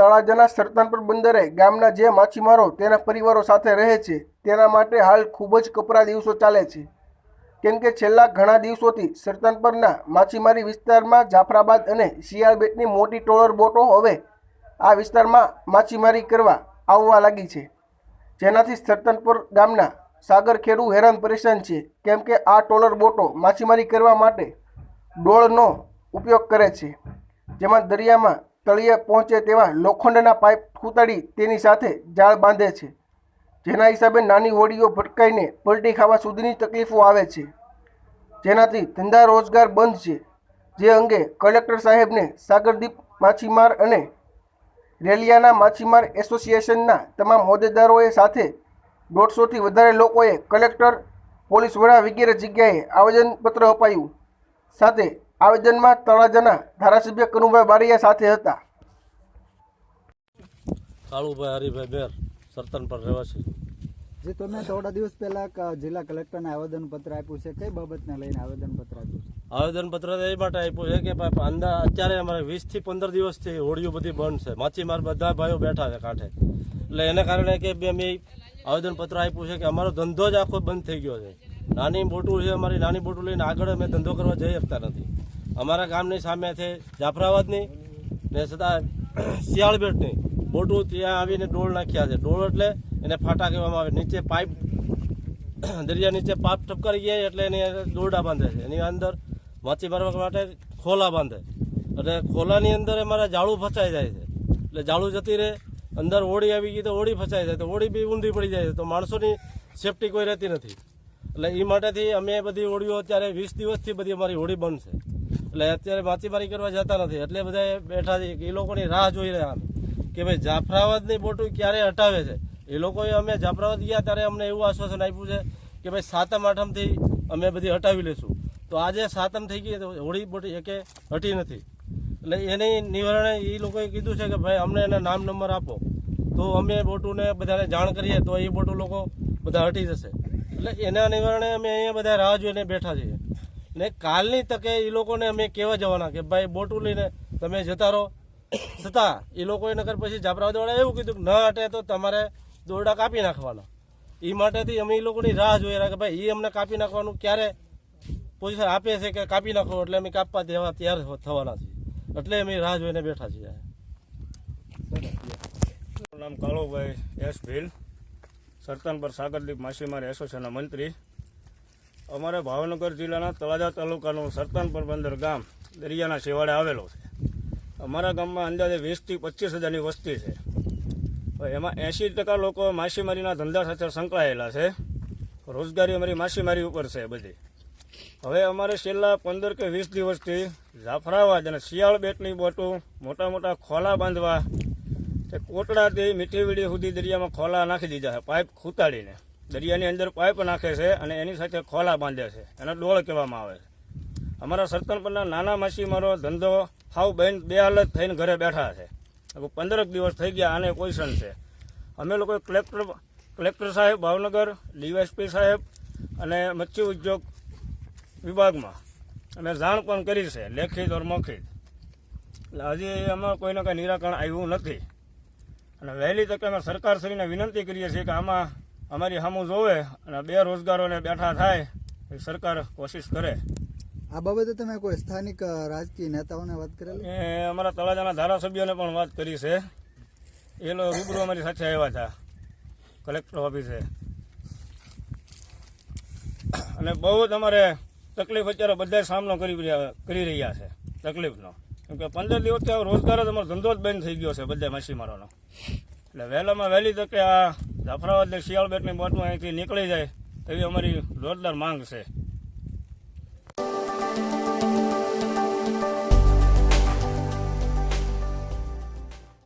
તળાજાના સરતાનપર બંદરે ગામના જે માછીમારો તેના પરિવારો સાથે રહે છે, તેના માટે હાલ ખૂબ જ કપરા દિવસો ચાલે છે. કેમ કે છેલ્લા ઘણા દિવસોથી સરતાનપરના માછીમારી વિસ્તારમાં જાફરાબાદ અને શિયાળબેટની મોટી ટ્રોલર બોટો હવે આ વિસ્તારમાં માછીમારી કરવા આવવા લાગી છે. જેનાથી સરતનપુર ગામના સાગર ખેડૂ હેરાન પરેશાન છે, કેમ કે આ ટ્રોલર બોટો માછીમારી કરવા માટે ડોળનો ઉપયોગ કરે છે. જેમાં દરિયામાં તળિયે પહોંચે તેવા લોખંડના પાઇપ ખૂતાડી તેની સાથે જાળ બાંધે છે, જેના હિસાબે નાની હોડીઓ ભટકાઈને પલટી ખાવા સુધીની તકલીફો આવે છે. જેનાથી ધંધા રોજગાર બંધ છે, જે અંગે કલેક્ટર સાહેબને સાગરદીપ માછીમાર અને રેલિયાના માછીમાર એસોસિએશનના તમામ હોદ્દેદારોએ સાથે દોઢસોથી વધારે લોકોએ કલેક્ટર, પોલીસ વડા વગેરે જગ્યાએ આવેદનપત્ર અપાયું. સાથે આવેદનમાં તળાજાના ધારાસભ્ય કનુભાઈ બારૈયા સાથે હતા. કાળુભાઈ હરિભાઈ બેર સરતન પર રહેવાસી. જે તમે થોડા દિવસ પહેલા જિલ્લા કલેક્ટરને આવેદનપત્ર આપ્યું છે. કઈ બાબતને લઈને આવેદનપત્ર આપ્યું છે? આવેદનપત્ર તો એ માટે આપ્યું છે કે ભાઈ અંદા અત્યારે અમારે વીસથી પંદર દિવસથી હોડીઓ બધી બંધ છે. માછીમાર બધા ભાઈઓ બેઠા છે કાંઠે. એટલે એને કારણે કે અમે મેં આવેદનપત્ર આપ્યું છે કે અમારો ધંધો જ આખો બંધ થઈ ગયો છે. નાની બોટું છે અમારી નાની બોટું લઈને આગળ અમે ધંધો કરવા જઈ શકતા નથી. અમારા ગામની સામે છે જાફરાબાદની ને છતાં શિયાળબેટની બોટું ત્યાં આવીને ડોળ નાખ્યા છે. ડોળ એટલે એને ફાટા કહેવામાં આવે. નીચે પાઇપ, દરિયા નીચે પાપ ઠપકારી ગયા એટલે એની દોરડા બાંધે છે. એની અંદર માછી મારવા માટે ખોલા બાંધે. એટલે ખોલાની અંદર અમારા જાળું ફસાઈ જાય છે. એટલે જાળું જતી રહે, અંદર ઓળી આવી ગઈ તો ઓળી ફસાઈ જાય. તો ઓળી બી ઊંધી પડી જાય છે. તો માણસોની સેફટી કોઈ રહેતી નથી. એટલે એ માટેથી અમે બધી હોળીઓ અત્યારે વીસ દિવસથી બધી અમારી હોળી બંધ છે. એટલે અત્યારે માછીમારી કરવા જતા નથી. એટલે બધા બેઠા છે એ લોકોની રાહ જોઈ રહ્યા અમે. કે ભાઈ જાફરાબાદની બોટું ક્યારે હટાવે છે? એ લોકોએ અમે જાફરાબાદ ગયા ત્યારે અમને એવું આશ્વાસન આપ્યું છે કે ભાઈ સાતમ આઠમથી અમે બધી હટાવી લઈશું તો આજે સાતમ થઈ ગઈ તો હોળી બોટી એકે હટી નથી. એટલે એની નિવારણે એ લોકોએ કીધું છે કે ભાઈ અમને એના નામ નંબર આપો. તો અમે બોટુને બધાને જાણ કરીએ તો એ બોટું લોકો બધા હટી જશે. એટલે એના નિવારણે અમે અહીંયા બધા રાહ જોઈને બેઠા છીએ. ને કાલની તકે એ લોકોને અમે કહેવા જવાના કે ભાઈ બોટું લઈને તમે જતા રહો. છતાં એ લોકોએ નગર પછી જાફરાબાદવાળા એવું કીધું કે ન હટે તો તમારે દોરડા કાપી નાખવાના. એ માટેથી અમે એ લોકોની રાહ જોઈ રહ્યા કે ભાઈ એ અમને કાપી નાખવાનું ક્યારે પોઝિશન આપે છે કે કાપી નાખો એટલે અમે કાપવા દેવા તૈયાર થવાના છીએ. એટલે અમે રાહ જોઈને બેઠા છીએ. નામ કાળુભાઈ એસ ભીલ. સરતન પર સાગરદીપ માછીમાર એસોસિએશનના મંત્રી. અમારે ભાવનગર જિલ્લાના તળાજા તાલુકાનું સરતનપર બંદર ગામ દરિયાના છેવાડે આવેલો છે. અમારા ગામમાં અંદાજે વીસથી પચીસ હજારની વસ્તી છે. એમાં એંશી ટકા લોકો માછીમારીના ધંધા સાથે સંકળાયેલા છે. રોજગારી અમારી માછીમારી ઉપર છે બધી. હવે અમારે છેલ્લા પંદર કે વીસ દિવસથી જાફરાબાદ અને શિયાળ બેટની બોટું મોટા મોટા ખોલા બાંધવા તે કોટડાથી મીઠી વીડી સુધી દરિયામાં ખોલા નાખી દીધા છે, પાઇપ ખૂતાડીને. દરિયાની અંદર પાઇપ નાખે છે અને એની સાથે ખોલા બાંધે છે, એને ડોળ કહેવામાં આવે છે. અમારા સરતન પરના નાના માછીમારો ધંધો હાવ બહેન બે હાલત થઈને ઘરે બેઠા છે. પંદરક દિવસ થઈ ગયા, આને ક્વેશ્ચન છે. અમે લોકો કલેક્ટર કલેક્ટર સાહેબ, ભાવનગર, ડીવાયસપી સાહેબ અને મચ્છી ઉદ્યોગ વિભાગમાં અમે જાણ પણ કરી છે, લેખિત ઓર મૌખિત એટલે હજી એમાં કોઈને કંઈ નિરાકરણ આવ્યું નથી. અને વહેલી તકે અમે સરકારશ્રીને વિનંતી કરીએ છીએ કે આમાં અમારી સામું જોવે અને બે રોજગારોને બેઠા થાય એ સરકાર કોશિશ કરે. આ બાબતે તમે કોઈ સ્થાનિક રાજકીય નેતાઓને વાત કરેલી? એ અમારા તળાજાના ધારાસભ્યોને પણ વાત કરી છે. એ લોકો રૂબરૂ અમારી સાથે આવ્યા હતા. કલેક્ટર ઓફિસે. અને બહુ જ અમારે તકલીફ અત્યારે બધા સામનો કરી રહ્યા કરી રહ્યા છે તકલીફનો. કે પંદર દિવસથી રોજગાર જ અમારો ધંધો જ બંધ થઈ ગયો છે બધા માછીમારોનો એટલે વહેલામાં વહેલી તકે આ જાફરાબાદ શિયાળ બેટની બોટમાં અહીંથી નીકળી જાય એવી અમારી જોરદાર માંગ છે.